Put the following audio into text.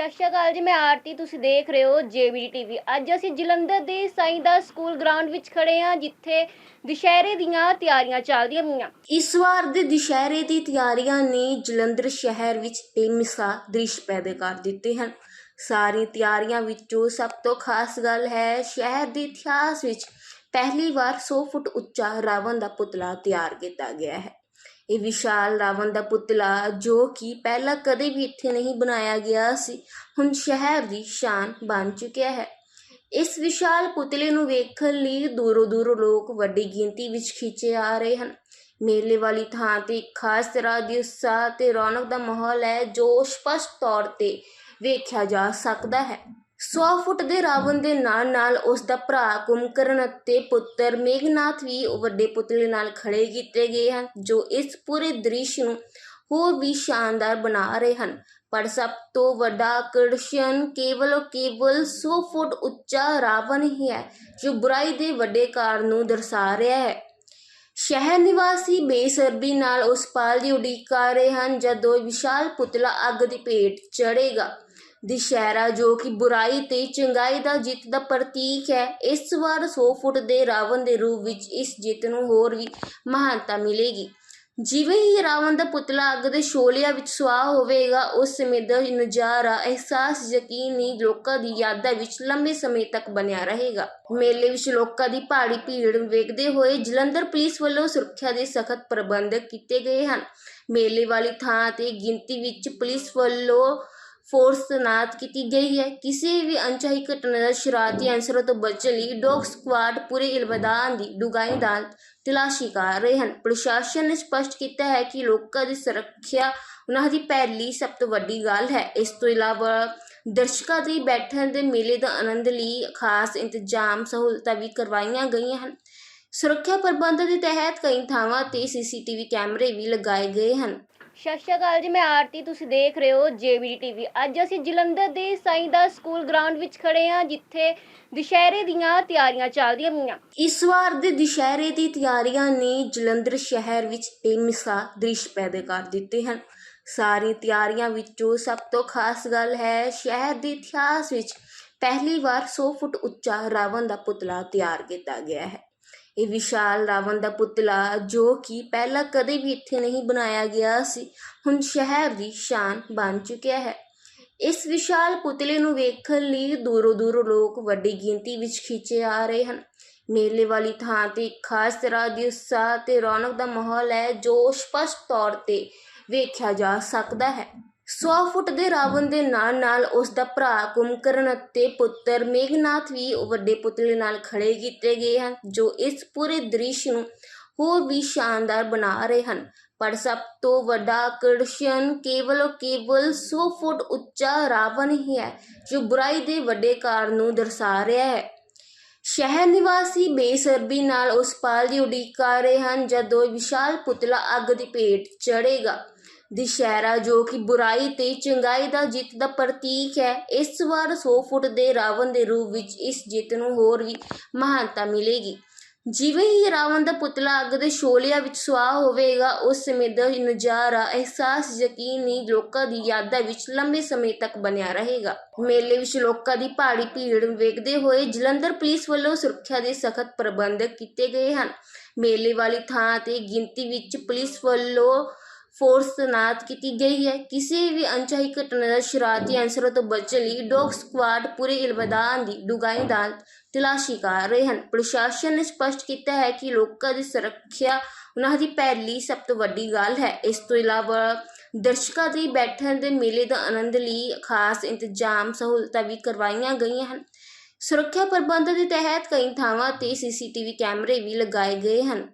ਸਤਿ ਸ਼੍ਰੀ ਅਕਾਲ ਜੀ, ਮੈਂ ਆਰਤੀ, ਤੁਸੀਂ ਦੇਖ ਰਹੇ ਹੋ ਜੇਬੀਡੀ ਟੀਵੀ। ਅੱਜ ਅਸੀਂ ਜਲੰਧਰ ਦੇ ਸਾਈਂ ਦਾ ਸਕੂਲ ਗਰਾਊਂਡ ਵਿੱਚ ਖੜੇ ਹਾਂ, ਜਿੱਥੇ ਦੁਸ਼ਹਿਰੇ ਦੀਆਂ ਤਿਆਰੀਆਂ ਚੱਲਦੀਆਂ ਪਈਆਂ। ਇਸ ਵਾਰ ਦੇ ਦੁਸ਼ਹਿਰੇ ਦੀ ਤਿਆਰੀਆਂ ਨੇ ਜਲੰਧਰ ਸ਼ਹਿਰ ਵਿੱਚ ਬੇਮਿਸਾਲ ਦ੍ਰਿਸ਼ ਪੈਦਾ ਕਰ ਦਿੱਤੇ ਹਨ। ਸਾਰੀ ਤਿਆਰੀਆਂ ਵਿੱਚੋਂ ਸਭ ਤੋਂ ਖਾਸ ਗੱਲ ਹੈ, ਸ਼ਹਿਰ ਦੇ ਇਤਿਹਾਸ ਵਿੱਚ ਪਹਿਲੀ ਵਾਰ 100 ਫੁੱਟ ਉੱਚਾ ਰਾਵਣ ਦਾ ਪੁਤਲਾ ਤਿਆਰ ਕੀਤਾ ਗਿਆ ਹੈ। ਇਹ ਵਿਸ਼ਾਲ ਰਾਵਣ ਦਾ ਪੁਤਲਾ, ਜੋ ਕਿ ਪਹਿਲਾਂ ਕਦੇ ਵੀ ਇੱਥੇ ਨਹੀਂ ਬਣਾਇਆ ਗਿਆ ਸੀ, ਹੁਣ ਸ਼ਹਿਰ ਦੀ ਸ਼ਾਨ ਬਣ ਚੁੱਕਿਆ ਹੈ। ਇਸ ਵਿਸ਼ਾਲ ਪੁਤਲੇ ਨੂੰ ਵੇਖਣ ਲਈ ਦੂਰੋਂ ਦੂਰੋਂ ਲੋਕ ਵੱਡੀ ਗਿਣਤੀ ਵਿੱਚ ਖਿੱਚੇ ਆ ਰਹੇ ਹਨ। ਮੇਲੇ ਵਾਲੀ ਥਾਂ ਤੇ ਇੱਕ ਖਾਸ ਤਰ੍ਹਾਂ ਦੀ ਉਤਸ਼ਾਹ ਤੇ ਰੌਣਕ ਦਾ ਮਾਹੌਲ ਹੈ, ਜੋ ਸਪਸ਼ਟ ਤੌਰ ਤੇ ਵੇਖਿਆ ਜਾ ਸਕਦਾ ਹੈ। 100 ਫੁੱਟ ਦੇ ਰਾਵਣ ਦੇ ਨਾਲ ਨਾਲ ਉਸ ਦਾ ਭਰਾ ਕੁੰਭਕਰਨ ਅਤੇ ਪੁੱਤਰ ਮੇਘਨਾਥ ਵੀ ਵੱਡੇ ਪੁਤਲੇ ਨਾਲ ਖੜੇ ਕੀਤੇ ਗਏ ਹਨ, ਜੋ ਇਸ ਪੂਰੇ ਦ੍ਰਿਸ਼ ਨੂੰ ਹੋਰ ਵੀ ਸ਼ਾਨਦਾਰ ਬਣਾ ਰਹੇ ਹਨ। ਪਰ ਸਭ ਤੋਂ ਵੱਡਾ ਆਕਰਸ਼ਣ ਕੇਵਲ ਔਰ ਕੇਵਲ 100 ਫੁੱਟ ਉੱਚਾ ਰਾਵਣ ਹੀ ਹੈ, ਜੋ ਬੁਰਾਈ ਦੇ ਵੱਡੇ ਕਾਰ ਨੂੰ ਦਰਸਾ ਰਿਹਾ ਹੈ। ਸ਼ਹਿਰ ਨਿਵਾਸੀ ਬੇਸਰਬੀ ਨਾਲ ਉਸ ਪਾਲ ਦੀ ਉਡੀਕ ਕਰ ਰਹੇ ਹਨ, ਜਦੋਂ ਵਿਸ਼ਾਲ ਪੁਤਲਾ ਅੱਗ ਦੀ ਭੇਟ ਚੜੇਗਾ ਦੁਸ਼ਹਿਰਾ ਜੋ ਕਿ ਬੁਰਾਈ ਤੇ ਚੰਗਾਈ ਦਾ ਜਿੱਤ ਦਾ ਪ੍ਰਤੀਕ ਹੈ। ਇਸ ਵਾਰ 100 ਫੁੱਟ ਦੇ ਰਾਵਣ ਦੇ ਰੂਪ ਵਿੱਚ ਇਸ ਜਿੱਤ ਨੂੰ ਹੋਰ ਵੀ ਮਹਾਨਤਾ ਮਿਲੇਗੀ। ਜਿਵੇਂ ਹੀ ਰਾਵਣ ਦਾ ਪੁਤਲਾ ਅੱਗ ਦੇ ਸ਼ੋਲਿਆਂ ਵਿੱਚ ਸੁਆਹ ਹੋਵੇਗਾ, ਉਸ ਸਮੇਂ ਦਾ ਨਜ਼ਾਰਾ, ਅਹਿਸਾਸ, ਯਕੀਨੀ ਲੋਕਾਂ ਦੀ ਯਾਦਾਂ ਵਿੱਚ ਲੰਬੇ ਸਮੇਂ ਤੱਕ ਬਣਿਆ ਰਹੇਗਾ। ਮੇਲੇ ਵਿੱਚ ਲੋਕਾਂ ਦੀ ਭਾਰੀ ਭੀੜ ਵੇਖਦੇ ਹੋਏ ਜਲੰਧਰ ਪੁਲਿਸ ਵੱਲੋਂ ਸੁਰੱਖਿਆ ਦੇ ਸਖਤ ਪ੍ਰਬੰਧ ਕੀਤੇ ਗਏ ਹਨ। ਮੇਲੇ ਵਾਲੀ ਥਾਂ ਤੇ ਗਿਣਤੀ ਵਿੱਚ ਪੁਲਿਸ ਵੱਲੋਂ ਫੋਰਸ ਤੈਨਾਤ ਕੀਤੀ ਗਈ ਹੈ ਕਿਸੇ ਵੀ ਅਣਚਾਹੀ ਘਟਨਾ ਦਾ ਸ਼ਰਾਰਤੀ ਅਨਸਰਾਂ ਤੋਂ ਬਚਣ ਲਈ ਡੌਗ ਸਕੁਆਡ ਪੂਰੇ ਇਲਮਦਾਨ ਦੀ ਡੂੰਘਾਈ ਨਾਲ ਤਲਾਸ਼ੀ ਕਰ ਰਹੇ ਹਨ ਪ੍ਰਸ਼ਾਸਨ ਨੇ ਸਪਸ਼ਟ ਕੀਤਾ ਹੈ ਕਿ ਲੋਕਾਂ ਦੀ ਸੁਰੱਖਿਆ ਉਹਨਾਂ ਦੀ ਪਹਿਲੀ ਸਭ ਤੋਂ ਵੱਡੀ ਗੱਲ ਹੈ ਇਸ ਤੋਂ ਇਲਾਵਾ ਦਰਸ਼ਕਾਂ ਦੇ ਬੈਠਣ ਦੇ ਮੇਲੇ ਦਾ ਆਨੰਦ ਲਈ ਖਾਸ ਇੰਤਜ਼ਾਮ ਸਹੂਲਤਾਂ ਵੀ ਕਰਵਾਈਆਂ ਗਈਆਂ ਹਨ ਸੁਰੱਖਿਆ ਪ੍ਰਬੰਧਾਂ ਦੇ ਤਹਿਤ ਕਈ ਥਾਵਾਂ ਤੇ ਸੀਸੀਟੀਵੀ ਕੈਮਰੇ ਵੀ ਲਗਾਏ ਗਏ ਹਨ ਸਤਿ ਸ਼੍ਰੀ ਅਕਾਲ ਜੀ, ਮੈਂ ਆਰਤੀ, ਤੁਸੀਂ ਦੇਖ ਰਹੇ ਹੋ ਜੇਬੀਡੀ ਟੀਵੀ। ਅੱਜ ਅਸੀਂ ਜਲੰਧਰ ਦੇ ਸਾਈਂ ਦਾ ਸਕੂਲ ਗਰਾਊਂਡ ਵਿੱਚ ਖੜੇ ਹਾਂ, ਜਿੱਥੇ ਦੁਸ਼ਹਿਰੇ ਦੀਆਂ ਤਿਆਰੀਆਂ ਚੱਲਦੀਆਂ ਪਈਆਂ। ਇਸ ਵਾਰ ਦੇ ਦੁਸ਼ਹਿਰੇ ਦੀ ਤਿਆਰੀਆਂ ਨੇ ਜਲੰਧਰ ਸ਼ਹਿਰ ਵਿੱਚ ਬੇਮਿਸਾਲ ਦ੍ਰਿਸ਼ ਪੈਦਾ ਕਰ ਦਿੱਤੇ ਹਨ। ਸਾਰੀ ਤਿਆਰੀਆਂ ਵਿੱਚੋਂ ਸਭ ਤੋਂ ਖਾਸ ਗੱਲ ਹੈ, ਸ਼ਹਿਰ ਦੇ ਇਤਿਹਾਸ ਵਿੱਚ ਪਹਿਲੀ ਵਾਰ 100 ਫੁੱਟ ਉੱਚਾ ਰਾਵਣ ਦਾ ਪੁਤਲਾ ਤਿਆਰ ਕੀਤਾ ਗਿਆ ਹੈ। ਇਹ ਵਿਸ਼ਾਲ ਰਾਵਣ ਦਾ ਪੁਤਲਾ, ਜੋ ਕਿ ਪਹਿਲਾਂ ਕਦੇ ਵੀ ਇੱਥੇ ਨਹੀਂ ਬਣਾਇਆ ਗਿਆ ਸੀ, ਹੁਣ ਸ਼ਹਿਰ ਦੀ ਸ਼ਾਨ ਬਣ ਚੁੱਕਿਆ ਹੈ। ਇਸ ਵਿਸ਼ਾਲ ਪੁਤਲੇ ਨੂੰ ਵੇਖਣ ਲਈ ਦੂਰੋਂ ਦੂਰੋਂ ਲੋਕ ਵੱਡੀ ਗਿਣਤੀ ਵਿੱਚ ਖਿੱਚੇ ਆ ਰਹੇ ਹਨ। ਮੇਲੇ ਵਾਲੀ ਥਾਂ ਤੇ ਇੱਕ ਖਾਸ ਤਰ੍ਹਾਂ ਦੀ ਉਤਸ਼ਾਹ ਤੇ ਰੌਣਕ ਦਾ ਮਾਹੌਲ ਹੈ, ਜੋ ਸਪਸ਼ਟ ਤੌਰ ਤੇ ਵੇਖਿਆ ਜਾ ਸਕਦਾ ਹੈ। 100 ਫੁੱਟ ਦੇ ਰਾਵਣ ਦੇ ਨਾਲ ਨਾਲ ਉਸ ਦਾ ਭਰਾ ਕੁੰਭਕਰਨ ਅਤੇ ਪੁੱਤਰ ਮੇਘਨਾਥ ਵੀ ਵੱਡੇ ਪੁਤਲੇ ਨਾਲ ਖੜੇ ਕੀਤੇ ਗਏ ਹਨ, ਜੋ ਇਸ ਪੂਰੇ ਦ੍ਰਿਸ਼ ਨੂੰ ਹੋਰ ਵੀ ਸ਼ਾਨਦਾਰ ਬਣਾ ਰਹੇ ਹਨ। ਪਰ ਸਭ ਤੋਂ ਵੱਡਾ ਆਕਰਸ਼ਣ ਕੇਵਲ ਔਰ ਕੇਵਲ 100 ਫੁੱਟ ਉੱਚਾ ਰਾਵਣ ਹੀ ਹੈ, ਜੋ ਬੁਰਾਈ ਦੇ ਵੱਡੇ ਕਾਰ ਨੂੰ ਦਰਸਾ ਰਿਹਾ ਹੈ। ਸ਼ਹਿਰ ਨਿਵਾਸੀ ਬੇਸਰਬੀ ਨਾਲ ਉਸ ਪਾਲ ਦੀ ਉਡੀਕ ਕਰ ਰਹੇ ਹਨ, ਜਦੋਂ ਵਿਸ਼ਾਲ ਪੁਤਲਾ ਅੱਗ ਦੀ ਭੇਟ ਚੜ੍ਹੇਗਾ। ਦੁਸ਼ਹਿਰਾ, ਜੋ ਕਿ ਬੁਰਾਈ ਤੇ ਚੰਗਾਈ ਦਾ ਜਿੱਤ ਦਾ ਪ੍ਰਤੀਕ ਹੈ, ਇਸ ਵਾਰ 100 ਫੁੱਟ ਦੇ ਰਾਵਣ ਦੇ ਰੂਪ ਵਿੱਚ ਇਸ ਜਿੱਤ ਨੂੰ ਹੋਰ ਵੀ ਮਹਾਨਤਾ ਮਿਲੇਗੀ। ਜਿਵੇਂ ਹੀ ਰਾਵਣ ਦਾ ਪੁਤਲਾ ਅੱਗ ਦੇ ਸ਼ੋਲਿਆਂ ਵਿੱਚ ਸੁਆਹ ਹੋਵੇਗਾ, ਉਸ ਸਮੇਂ ਦਾ ਨਜ਼ਾਰਾ, ਅਹਿਸਾਸ, ਯਕੀਨੀ ਲੋਕਾਂ ਦੀ ਯਾਦਾਂ ਵਿੱਚ ਲੰਬੇ ਸਮੇਂ ਤੱਕ ਬਣਿਆ ਰਹੇਗਾ। ਮੇਲੇ ਵਿੱਚ ਲੋਕਾਂ ਦੀ ਭਾਰੀ ਭੀੜ ਵੇਖਦੇ ਹੋਏ ਜਲੰਧਰ ਪੁਲਿਸ ਵੱਲੋਂ ਸੁਰੱਖਿਆ ਦੇ ਸਖਤ ਪ੍ਰਬੰਧ ਕੀਤੇ ਗਏ ਹਨ। ਮੇਲੇ ਵਾਲੀ ਥਾਂ ਤੇ ਗਿਣਤੀ ਵਿੱਚ ਪੁਲਿਸ ਵੱਲੋਂ ਫੋਰਸ ਤੈਨਾਤ ਕੀਤੀ ਗਈ ਹੈ। ਕਿਸੇ ਵੀ ਅਣਚਾਹੀ ਘਟਨਾ ਦਾ ਸ਼ਰਾਰਤੀ ਅਨਸਰਾਂ ਤੋਂ ਬਚਣ ਲਈ ਡੌਗ ਸਕੁਆਡ ਪੂਰੇ ਇਲਮਦਾਨ ਦੀ ਡੁਗਾਈ ਦਾ ਤਲਾਸ਼ੀ ਕਰ ਰਹੇ ਹਨ। ਪ੍ਰਸ਼ਾਸਨ ਨੇ ਸਪਸ਼ਟ ਕੀਤਾ ਹੈ ਕਿ ਲੋਕਾਂ ਦੀ ਸੁਰੱਖਿਆ ਉਹਨਾਂ ਦੀ ਪਹਿਲੀ ਸਭ ਤੋਂ ਵੱਡੀ ਗੱਲ ਹੈ। ਇਸ ਤੋਂ ਇਲਾਵਾ ਦਰਸ਼ਕਾਂ ਦੀ ਬੈਠਣ ਦੇ ਮੇਲੇ ਦਾ ਆਨੰਦ ਲਈ ਖਾਸ ਇੰਤਜ਼ਾਮ ਸਹੂਲਤਾਂ ਵੀ ਕਰਵਾਈਆਂ ਗਈਆਂ ਹਨ। ਸੁਰੱਖਿਆ ਪ੍ਰਬੰਧ ਦੇ ਤਹਿਤ ਕਈ ਥਾਵਾਂ ਤੇ ਸੀਸੀਟੀਵੀ ਕੈਮਰੇ ਵੀ ਲਗਾਏ ਗਏ ਹਨ।